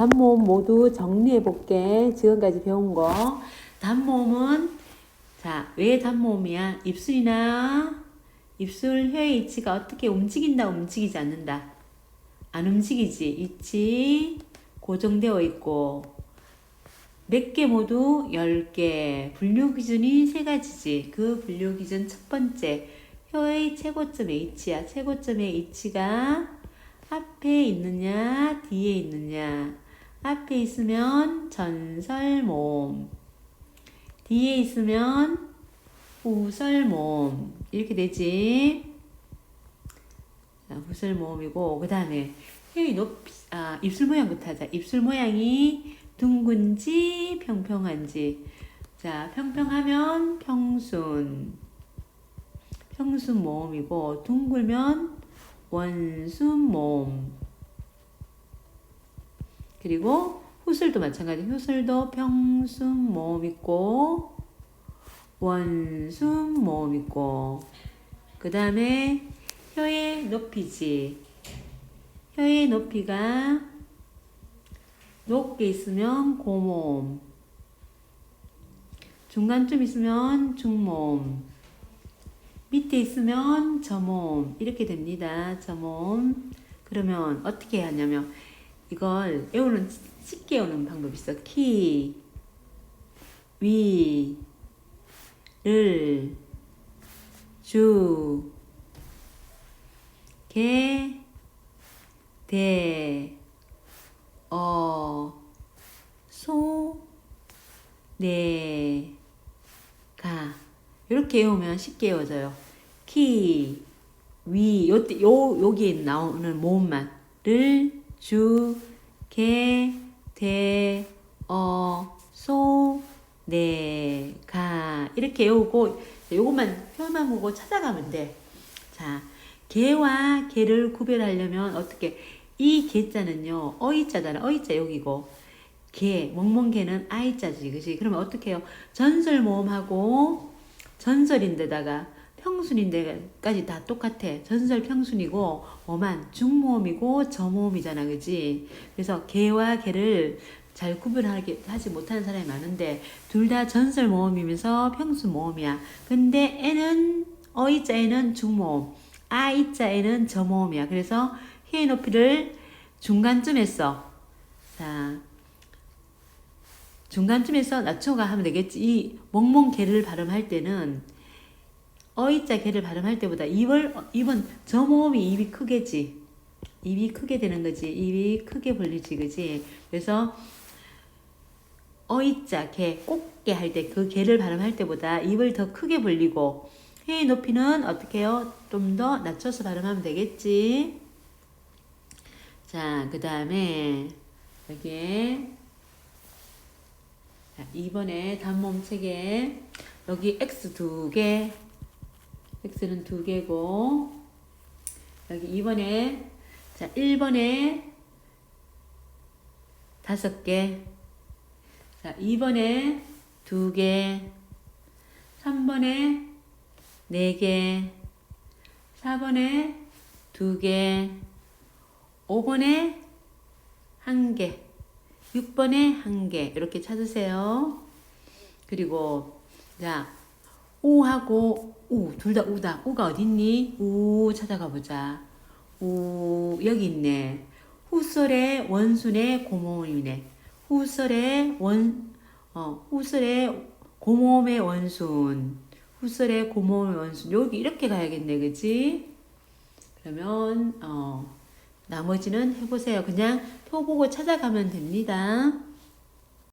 단모음 모두 정리해 볼게. 지금까지 배운 거. 단모음은 자, 왜 단모음이야? 입술이나 입술 혀의 위치가 어떻게 움직인다, 움직이지 않는다. 안 움직이지. 위치 고정되어 있고 몇 개 모두 10개. 분류 기준이 세 가지지. 그 분류 기준 첫 번째. 혀의 최고점의 위치야. 최고점의 위치가 앞에 있느냐, 뒤에 있느냐. 앞에 있으면 전설모음. 뒤에 있으면 후설모음. 이렇게 되지. 자, 후설모음이고, 그 다음에 혀의 높이, 아, 입술 모양부터 하자. 입술 모양이 둥근지, 평평한지. 자, 평평하면 평순. 평순 모음이고, 둥글면 원순 모음. 그리고 후술도 마찬가지. 후술도 평순 모음 있고, 원순 모음 있고, 그 다음에 혀의 높이지. 혀의 높이가 높게 있으면 고모음. 중간쯤 있으면 중모음. 밑에 있으면 저모음. 이렇게 됩니다. 저모음. 그러면 어떻게 하냐면 이걸 외우는 쉽게 외우는 방법이 있어. 키, 위, 를, 주, 개, 대, 어, 소, 네, 가. 이렇게 외우면 쉽게 외워져요. 키, 위, 요, 요, 여기에 나오는 모음만. 를, 주, 개, 대, 어, 소, 네, 가. 이렇게 외우고, 요것만, 표만 보고 찾아가면 돼. 자, 개와 개를 구별하려면 어떻게, 이 개자는요, 어이자잖아. 어이자 여기고, 개, 멍멍개는 아이자지. 그지? 그러면 어떻게 해요? 전설 모음하고, 전설인데다가, 평순인데까지 다 똑같아. 전설 평순이고 어만 중모음이고 저모음이잖아, 그지? 그래서 개와 개를 잘 구분하게 하지 못하는 사람이 많은데 둘 다 전설 모음이면서 평순 모음이야. 근데 애는 어이자에는 중모음, 아이자에는 저모음이야. 그래서 혀의 높이를 중간쯤에 써. 자, 중간쯤에서 낮춰가 하면 되겠지. 이 멍멍 개를 발음할 때는 어이자 개를 발음할 때보다 입을 입은 저 모음이 입이 크게지. 입이 크게 되는 거지. 입이 크게 벌리지, 그지? 그래서 어이자 개, 꽃게 할 때 그 개를 발음할 때보다 입을 더 크게 벌리고 혀의 높이는 어떻게 해요? 좀 더 낮춰서 발음하면 되겠지. 자, 그 다음에 여기에 자, 이번에 단모음 책에 여기 X 두 개, X는 두 개고 여기 2번에 자 1번에 다섯 개, 자 2번에 두 개, 3번에 네 개, 4번에 두 개, 5번에 한 개, 6번에 한 개. 이렇게 찾으세요. 그리고 자 우하고 우 둘 다 우다. 우가 어딨니? 우 찾아가 보자. 우 여기 있네. 후설의 원순의 고모음이네. 후설의 원 어, 후설의 고모음의 원순. 후설의 고모음의 원순. 여기 이렇게 가야겠네. 그지? 그러면 어 나머지는 해보세요. 그냥 표 보고 찾아가면 됩니다.